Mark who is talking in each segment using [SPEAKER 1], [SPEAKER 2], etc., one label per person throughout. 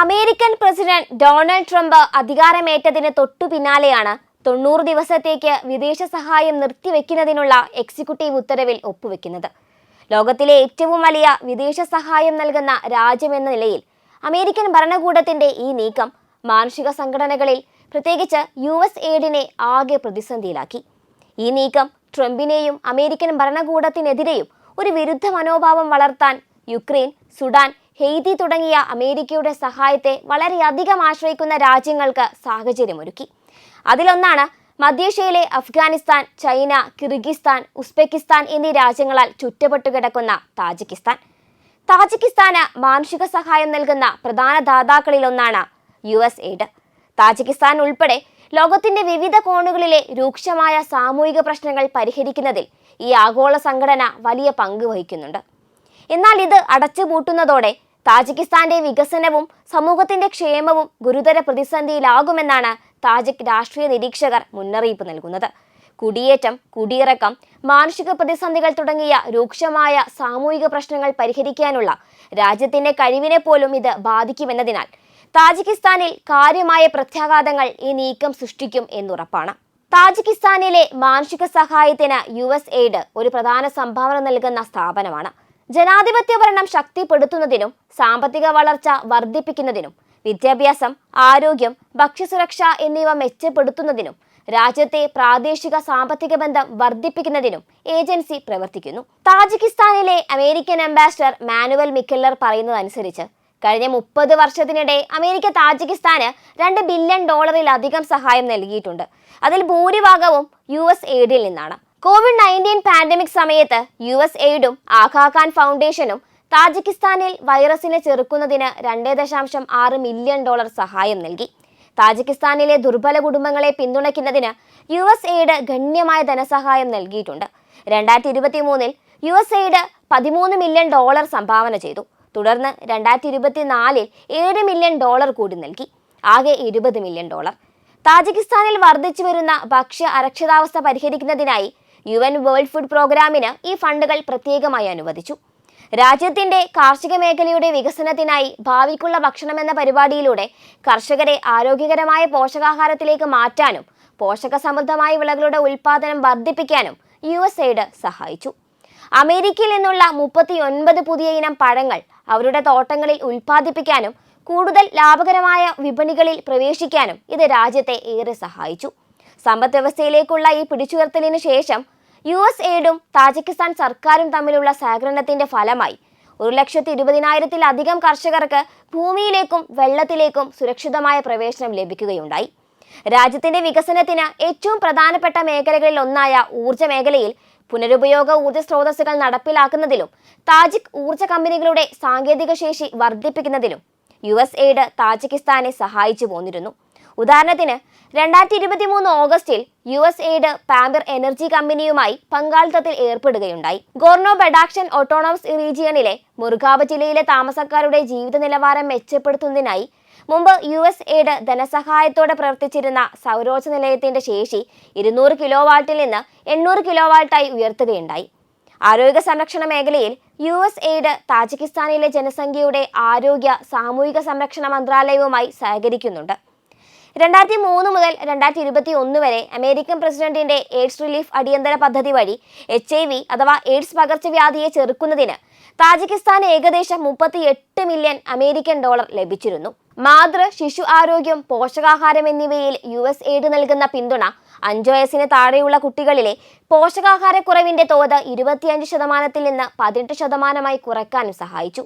[SPEAKER 1] American president Donald Trump അധികാരമേറ്റതിന് തൊട്ടു പിന്നാലെയാണ് തൊണ്ണൂറ് ദിവസത്തേക്ക് വിദേശ സഹായം നിർത്തിവെക്കുന്നതിനുള്ള എക്സിക്യൂട്ടീവ് ഉത്തരവിൽ ഒപ്പുവെക്കുന്നത്. ലോകത്തിലെ ഏറ്റവും വലിയ വിദേശ സഹായം നൽകുന്ന രാജ്യമെന്ന നിലയിൽ അമേരിക്കൻ ഭരണകൂടത്തിന്റെ ഈ നീക്കം മാനുഷിക സംഘടനകളിൽ പ്രത്യേകിച്ച് യു എസ് എയ്ഡിനെ ആകെ പ്രതിസന്ധിയിലാക്കി. ഈ നീക്കം ട്രംപിനെയും അമേരിക്കൻ ഭരണകൂടത്തിനെതിരെയും ഒരു വിരുദ്ധ മനോഭാവം വളർത്താൻ യുക്രൈൻ സുഡാൻ ഹെയ്തി തുടങ്ങിയ അമേരിക്കയുടെ സഹായത്തെ വളരെയധികം ആശ്രയിക്കുന്ന രാജ്യങ്ങൾക്ക് സാഹചര്യമൊരുക്കി അതിലൊന്നാണ് മധ്യേഷ്യയിലെ അഫ്ഗാനിസ്ഥാൻ ചൈന കിർഗിസ്ഥാൻ ഉസ്ബെക്കിസ്ഥാൻ എന്നീ രാജ്യങ്ങളാൽ ചുറ്റപ്പെട്ടു കിടക്കുന്ന താജിക്കിസ്ഥാൻ. താജിക്കിസ്ഥാന് മാനുഷിക സഹായം നൽകുന്ന പ്രധാന ദാതാക്കളിലൊന്നാണ് യു എസ് എയ്ഡ്. താജിക്കിസ്ഥാൻ ഉൾപ്പെടെ ലോകത്തിന്റെ വിവിധ കോണുകളിലെ രൂക്ഷമായ സാമൂഹിക പ്രശ്നങ്ങൾ പരിഹരിക്കുന്നതിൽ ഈ ആഗോള സംഘടന വലിയ പങ്ക് വഹിക്കുന്നുണ്ട്. എന്നാൽ ഇത് അടച്ചുപൂട്ടുന്നതോടെ താജിക്കിസ്ഥാന്റെ വികസനവും സമൂഹത്തിന്റെ ക്ഷേമവും ഗുരുതര പ്രതിസന്ധിയിലാകുമെന്നാണ് താജിക് രാഷ്ട്രീയ നിരീക്ഷകർ മുന്നറിയിപ്പ് നൽകുന്നത്. കുടിയേറ്റം കുടിയിറക്കം മാനുഷിക പ്രതിസന്ധികൾ തുടങ്ങിയ രൂക്ഷമായ സാമൂഹിക പ്രശ്നങ്ങൾ പരിഹരിക്കാനുള്ള രാജ്യത്തിന്റെ കഴിവിനെ പോലും ഇത് ബാധിക്കുമെന്നതിനാൽ താജിക്കിസ്ഥാനിൽ കാര്യമായ പ്രത്യാഘാതങ്ങൾ ഈ നീക്കം സൃഷ്ടിക്കും എന്നുറപ്പാണ്. താജിക്കിസ്ഥാനിലെ മാനുഷിക സഹായത്തിന് യു എസ് എയ്ഡ് ഒരു പ്രധാന സംഭാവന നൽകുന്ന സ്ഥാപനമാണ്. ജനാധിപത്യ ഭരണം ശക്തിപ്പെടുത്തുന്നതിനും സാമ്പത്തിക വളർച്ച വർദ്ധിപ്പിക്കുന്നതിനും വിദ്യാഭ്യാസം ആരോഗ്യം ഭക്ഷ്യസുരക്ഷ എന്നിവ മെച്ചപ്പെടുത്തുന്നതിനും രാജ്യത്തെ പ്രാദേശിക സാമ്പത്തിക ബന്ധം വർദ്ധിപ്പിക്കുന്നതിനും ഏജൻസി പ്രവർത്തിക്കുന്നു. താജിക്കിസ്ഥാനിലെ അമേരിക്കൻ അംബാസിഡർ മാനുവൽ മിക്കല്ലർ പറയുന്നതനുസരിച്ച് കഴിഞ്ഞ മുപ്പത് വർഷത്തിനിടെ അമേരിക്ക താജിക്കിസ്ഥാന് രണ്ട് ബില്യൺ ഡോളറിലധികം സഹായം നൽകിയിട്ടുണ്ട്. അതിൽ ഭൂരിഭാഗവും യു എസ് എയ്ഡിൽ നിന്നാണ്. കോവിഡ് നയന്റീൻ പാൻഡമിക് സമയത്ത് യു എസ് എയ്ഡും ആഖാഖാൻ ഫൗണ്ടേഷനും താജിക്കിസ്ഥാനിൽ വൈറസിനെ ചെറുക്കുന്നതിന് രണ്ട് ദശാംശം ആറ് മില്യൺ ഡോളർ സഹായം നൽകി. താജിക്കിസ്ഥാനിലെ ദുർബല കുടുംബങ്ങളെ പിന്തുണയ്ക്കുന്നതിന് യു എസ് എയ്ഡ് ഗണ്യമായ ധനസഹായം നൽകിയിട്ടുണ്ട്. രണ്ടായിരത്തി ഇരുപത്തി മൂന്നിൽ യു എസ് എയ്ഡ് പതിമൂന്ന് മില്യൺ ഡോളർ സംഭാവന ചെയ്തു. തുടർന്ന് രണ്ടായിരത്തി ഇരുപത്തിനാലിൽ ഏഴ് മില്യൺ ഡോളർ കൂടി നൽകി. ആകെ ഇരുപത് മില്യൺ ഡോളർ. താജിക്കിസ്ഥാനിൽ വർദ്ധിച്ചു വരുന്ന ഭക്ഷ്യ അരക്ഷിതാവസ്ഥ പരിഹരിക്കുന്നതിനായി യു എൻ വേൾഡ് ഫുഡ് പ്രോഗ്രാമിന് ഈ ഫണ്ടുകൾ പ്രത്യേകമായി അനുവദിച്ചു. രാജ്യത്തിന്റെ കാർഷിക മേഖലയുടെ വികസനത്തിനായി ഭാവിക്കുള്ള ഭക്ഷണം എന്ന പരിപാടിയിലൂടെ കർഷകരെ ആരോഗ്യകരമായ പോഷകാഹാരത്തിലേക്ക് മാറ്റാനും പോഷക സമൃദ്ധമായ വിളകളുടെ ഉൽപാദനം വർദ്ധിപ്പിക്കാനും യു എസ് എയ്ഡ് സഹായിച്ചു. അമേരിക്കയിൽ നിന്നുള്ള മുപ്പത്തി ഒൻപത് പുതിയ ഇനം പഴങ്ങൾ അവരുടെ തോട്ടങ്ങളിൽ ഉൽപ്പാദിപ്പിക്കാനും കൂടുതൽ ലാഭകരമായ വിപണികളിൽ പ്രവേശിക്കാനും ഇത് രാജ്യത്തെ ഏറെ സഹായിച്ചു. സമ്പദ് വ്യവസ്ഥയിലേക്കുള്ള ഈ പിടിച്ചുയർത്തലിന് ശേഷം യു എസ് എയ്ഡും താജിക്കിസ്ഥാൻ സർക്കാരും തമ്മിലുള്ള സഹകരണത്തിന്റെ ഫലമായി ഒരു ലക്ഷത്തി ഇരുപതിനായിരത്തിലധികം കർഷകർക്ക് ഭൂമിയിലേക്കും വെള്ളത്തിലേക്കും സുരക്ഷിതമായ പ്രവേശനം ലഭിക്കുകയുണ്ടായി. രാജ്യത്തിന്റെ വികസനത്തിന് ഏറ്റവും പ്രധാനപ്പെട്ട മേഖലകളിൽ ഒന്നായ ഊർജ മേഖലയിൽ പുനരുപയോഗ ഊർജ സ്രോതസ്സുകൾ നടപ്പിലാക്കുന്നതിലും താജിക് ഊർജ കമ്പനികളുടെ സാങ്കേതിക ശേഷി വർദ്ധിപ്പിക്കുന്നതിലും യു എസ് എയ്ഡ് താജിക്കിസ്ഥാനെ സഹായിച്ചു പോന്നിരുന്നു. ഉദാഹരണത്തിന് രണ്ടായിരത്തി ഇരുപത്തി മൂന്ന് ഓഗസ്റ്റിൽ U S aid Pamir energy കമ്പനിയുമായി പങ്കാളിത്തത്തിൽ ഏർപ്പെടുകയുണ്ടായി. ഗോർണോ ബഡാക്ഷൻ ഓട്ടോണോമസ് റീജിയണിലെ മുറുകാവ് ജില്ലയിലെ താമസക്കാരുടെ ജീവിത നിലവാരം മെച്ചപ്പെടുത്തുന്നതിനായി മുമ്പ് യു എസ് എയ്ഡ് ധനസഹായത്തോടെ പ്രവർത്തിച്ചിരുന്ന സൗരോർജ നിലയത്തിന്റെ ശേഷി ഇരുന്നൂറ് കിലോ വാട്ടിൽ നിന്ന് എണ്ണൂറ് കിലോ വാട്ടായി ഉയർത്തുകയുണ്ടായി. ആരോഗ്യ സംരക്ഷണ മേഖലയിൽ യു എസ് എയ്ഡ് താജിക്കിസ്ഥാനിലെ ജനസംഖ്യയുടെ ആരോഗ്യ സാമൂഹിക സംരക്ഷണ മന്ത്രാലയവുമായി സഹകരിക്കുന്നുണ്ട്. രണ്ടായിരത്തി മൂന്ന് മുതൽ രണ്ടായിരത്തി ഇരുപത്തി ഒന്ന് വരെ അമേരിക്കൻ പ്രസിഡന്റിന്റെ എയ്ഡ്സ് റിലീഫ് അടിയന്തര പദ്ധതി വഴി എച്ച് ഐ വി അഥവാ എയ്ഡ്സ് പകർച്ചവ്യാധിയെ ചെറുക്കുന്നതിന് താജിക്കിസ്ഥാന് ഏകദേശം മുപ്പത്തി മില്യൺ അമേരിക്കൻ ഡോളർ ലഭിച്ചിരുന്നു. മാതൃ ശിശു ആരോഗ്യം പോഷകാഹാരം എന്നിവയിൽ യു എസ് എയ്ഡ് നൽകുന്ന പിന്തുണ അഞ്ചു വയസ്സിന് താഴെയുള്ള കുട്ടികളിലെ പോഷകാഹാരക്കുറവിന്റെ തോത് ഇരുപത്തിയഞ്ച് ശതമാനത്തിൽ നിന്ന് പതിനെട്ട് ശതമാനമായി കുറയ്ക്കാനും സഹായിച്ചു.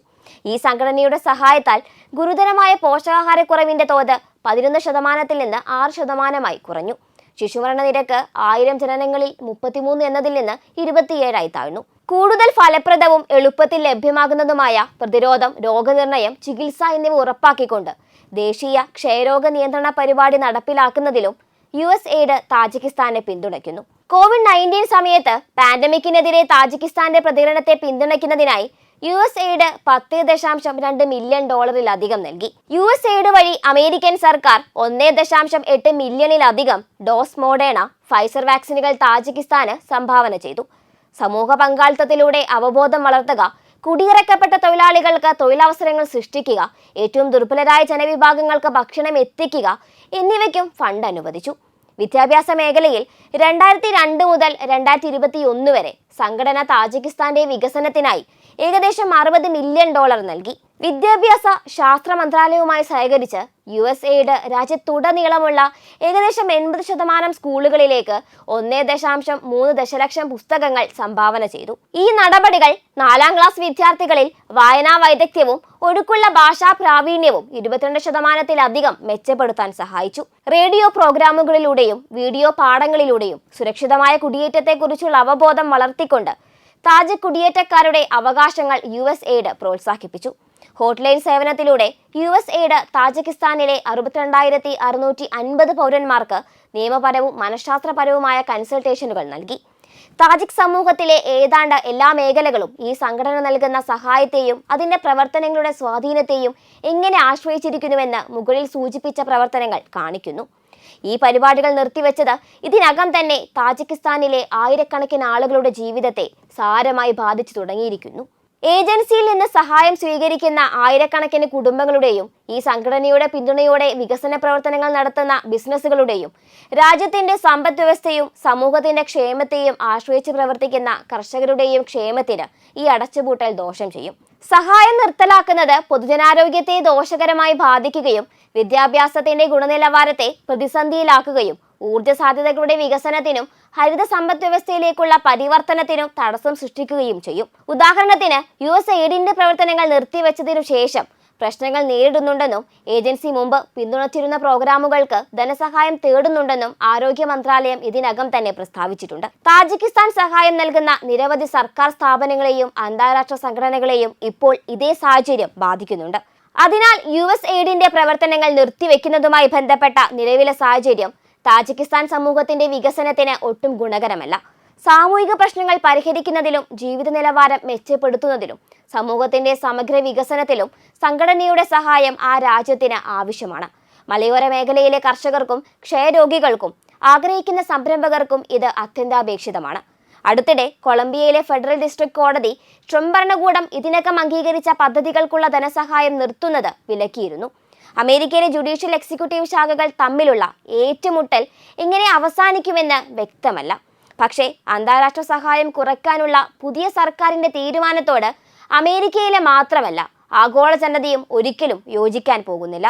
[SPEAKER 1] ഈ സംഘടനയുടെ സഹായത്താൽ ഗുരുതരമായ പോഷകാഹാരക്കുറവിന്റെ തോത് പതിനൊന്ന് ശതമാനത്തിൽ നിന്ന് ആറ് ശതമാനമായി കുറഞ്ഞു. ശിശുമരണ നിരക്ക് ആയിരം ജനനങ്ങളിൽ മുപ്പത്തിമൂന്ന് എന്നതിൽ നിന്ന് ഇരുപത്തിയേഴായി താഴ്ന്നു. കൂടുതൽ ഫലപ്രദവും എളുപ്പത്തിൽ ലഭ്യമാകുന്നതുമായ പ്രതിരോധം രോഗനിർണയം ചികിത്സ എന്നിവ ഉറപ്പാക്കിക്കൊണ്ട് ദേശീയ ക്ഷയരോഗ നിയന്ത്രണ പരിപാടി നടപ്പിലാക്കുന്നതിലും യു എസ് എയ്ഡ് താജിക്കിസ്ഥാനെ പിന്തുണയ്ക്കുന്നു. കോവിഡ് നയന്റീൻ സമയത്ത് പാൻഡമിക്കിനെതിരെ താജിക്കിസ്ഥാന്റെ പ്രതികരണത്തെ പിന്തുണയ്ക്കുന്നതിനായി യു എസ് എയ്ഡ് പത്ത് ദശാംശം രണ്ട് മില്യൺ ഡോളറിലധികം നൽകി. യു എസ് എയ്ഡ് വഴി അമേരിക്കൻ സർക്കാർ ഒന്നേ ദശാംശം എട്ട് മില്യണിലധികം ഡോസ് മോഡേണ ഫൈസർ വാക്സിനുകൾ താജിക്കിസ്ഥാന് സംഭാവന ചെയ്തു. സമൂഹ പങ്കാളിത്തത്തിലൂടെ അവബോധം വളർത്തുക കുടിയിറക്കപ്പെട്ട തൊഴിലാളികൾക്ക് തൊഴിലവസരങ്ങൾ സൃഷ്ടിക്കുക ഏറ്റവും ദുർബലരായ ജനവിഭാഗങ്ങൾക്ക് ഭക്ഷണം എത്തിക്കുക എന്നിവയ്ക്കും ഫണ്ട് അനുവദിച്ചു. വിദ്യാഭ്യാസ മേഖലയിൽ രണ്ടായിരത്തി രണ്ട് മുതൽ രണ്ടായിരത്തി ഇരുപത്തി ഒന്ന് വരെ സംഘടന താജിക്കിസ്ഥാന്റെ വികസനത്തിനായി ഏകദേശം അറുപത് മില്യൺ ഡോളർ നൽകി. വിദ്യാഭ്യാസ ശാസ്ത്ര മന്ത്രാലയവുമായി സഹകരിച്ച് യു എസ് എയ്ഡ് രാജ്യത്തുടനീളമുള്ള ഏകദേശം എൺപത് ശതമാനം സ്കൂളുകളിലേക്ക് ഒന്നേ ദശാംശം മൂന്ന് ദശലക്ഷം പുസ്തകങ്ങൾ സംഭാവന ചെയ്തു. ഈ നടപടികൾ നാലാം ക്ലാസ് വിദ്യാർത്ഥികളിൽ വായനാ വൈദഗ്ധ്യവും ഒഴുക്കുള്ള ഭാഷാ പ്രാവീണ്യവും ഇരുപത്തിരണ്ട് ശതമാനത്തിലധികം മെച്ചപ്പെടുത്താൻ സഹായിച്ചു. റേഡിയോ പ്രോഗ്രാമുകളിലൂടെയും വീഡിയോ പാഠങ്ങളിലൂടെയും സുരക്ഷിതമായ കുടിയേറ്റത്തെക്കുറിച്ചുള്ള അവബോധം വളർത്തിക്കൊണ്ട് താജ് കുടിയേറ്റക്കാരുടെ അവകാശങ്ങൾ യു എസ് എയ്ഡ് പ്രോത്സാഹിപ്പിച്ചു. ഹോട്ട്ലൈൻ സേവനത്തിലൂടെ യു എസ് എയ്ഡ് താജിക്കിസ്ഥാനിലെ അറുപത്തിരണ്ടായിരത്തി അറുന്നൂറ്റി അൻപത് പൗരന്മാർക്ക് നിയമപരവും മനഃശാസ്ത്രപരവുമായ കൺസൾട്ടേഷനുകൾ നൽകി. താജിക് സമൂഹത്തിലെ ഏതാണ്ട് എല്ലാ മേഖലകളും ഈ സംഘടന നൽകുന്ന സഹായത്തെയും അതിന്റെ പ്രവർത്തനങ്ങളുടെ സ്വാധീനത്തെയും എങ്ങനെ ആശ്രയിച്ചിരിക്കുന്നുവെന്ന് മുകളിൽ സൂചിപ്പിച്ച പ്രവർത്തനങ്ങൾ കാണിക്കുന്നു. ഈ പരിപാടികൾ നിർത്തിവെച്ചത് ഇതിനകം തന്നെ താജിക്കിസ്ഥാനിലെ ആയിരക്കണക്കിന് ആളുകളുടെ ജീവിതത്തെ സാരമായി ബാധിച്ചു തുടങ്ങിയിരിക്കുന്നു. ഏജൻസിയിൽ നിന്ന് സഹായം സ്വീകരിക്കുന്ന ആയിരക്കണക്കിന് കുടുംബങ്ങളുടെയും ഈ സംഘടനയുടെ പിന്തുണയോടെ വികസന പ്രവർത്തനങ്ങൾ നടത്തുന്ന ബിസിനസ്സുകളുടെയും രാജ്യത്തിന്റെ സമ്പദ് വ്യവസ്ഥയും സമൂഹത്തിന്റെ ക്ഷേമത്തെയും ആശ്രയിച്ച് പ്രവർത്തിക്കുന്ന കർഷകരുടെയും ക്ഷേമത്തിന് ഈ അടച്ചുപൂട്ടൽ ദോഷം ചെയ്യും. സഹായം നിർത്തലാക്കുന്നത് പൊതുജനാരോഗ്യത്തെ ദോഷകരമായി ബാധിക്കുകയും വിദ്യാഭ്യാസത്തിന്റെ ഗുണനിലവാരത്തെ പ്രതിസന്ധിയിലാക്കുകയും ഊർജ സാധ്യതകളുടെ വികസനത്തിനും ഹരിത സമ്പദ് വ്യവസ്ഥയിലേക്കുള്ള പരിവർത്തനത്തിനും തടസ്സം സൃഷ്ടിക്കുകയും ചെയ്യും. ഉദാഹരണത്തിന് യു എസ് എയ്ഡിന്റെ പ്രവർത്തനങ്ങൾ നിർത്തിവെച്ചതിനു ശേഷം പ്രശ്നങ്ങൾ നേരിടുന്നുണ്ടെന്നും ഏജൻസി മുമ്പ് പിന്തുണച്ചിരുന്ന പ്രോഗ്രാമുകൾക്ക് ധനസഹായം തേടുന്നുണ്ടെന്നും ആരോഗ്യ മന്ത്രാലയം ഇതിനകം തന്നെ പ്രസ്താവിച്ചിട്ടുണ്ട്. താജിക്കിസ്ഥാൻ സഹായം നൽകുന്ന നിരവധി സർക്കാർ സ്ഥാപനങ്ങളെയും അന്താരാഷ്ട്ര സംഘടനകളെയും ഇപ്പോൾ ഇതേ സാഹചര്യം ബാധിക്കുന്നുണ്ട്. അതിനാൽ യു എസ് എയ്ഡിന്റെ പ്രവർത്തനങ്ങൾ നിർത്തിവെക്കുന്നതുമായി ബന്ധപ്പെട്ട നിലവിലെ സാഹചര്യം താജിക്കിസ്ഥാൻ സമൂഹത്തിന്റെ വികസനത്തിന് ഒട്ടും ഗുണകരമല്ല. സാമൂഹിക പ്രശ്നങ്ങൾ പരിഹരിക്കുന്നതിലും ജീവിത നിലവാരം മെച്ചപ്പെടുത്തുന്നതിലും സമൂഹത്തിന്റെ സമഗ്ര വികസനത്തിലും സംഘടനയുടെ സഹായം ആ രാജ്യത്തിന് ആവശ്യമാണ്. മലയോര മേഖലയിലെ കർഷകർക്കും ക്ഷയരോഗികൾക്കും ആഗ്രഹിക്കുന്ന സംരംഭകർക്കും ഇത് അത്യന്താപേക്ഷിതമാണ്. അടുത്തിടെ കൊളംബിയയിലെ ഫെഡറൽ ഡിസ്ട്രിക്ട് കോടതി ട്രംപ് ഭരണകൂടം ഇതിനകം അംഗീകരിച്ച പദ്ധതികൾക്കുള്ള ധനസഹായം നിർത്തുന്നത് വിലക്കിയിരുന്നു. അമേരിക്കയിലെ ജുഡീഷ്യൽ എക്സിക്യൂട്ടീവ് ശാഖകൾ തമ്മിലുള്ള ഏറ്റുമുട്ടൽ ഇങ്ങനെ അവസാനിക്കുമെന്ന് വ്യക്തമല്ല. പക്ഷേ അന്താരാഷ്ട്ര സഹായം കുറയ്ക്കാനുള്ള പുതിയ സർക്കാരിന്റെ തീരുമാനത്തോട് അമേരിക്കയിലെ മാത്രമല്ല ആഗോള ജനതയും ഒരിക്കലും യോജിക്കാൻ പോകുന്നില്ല.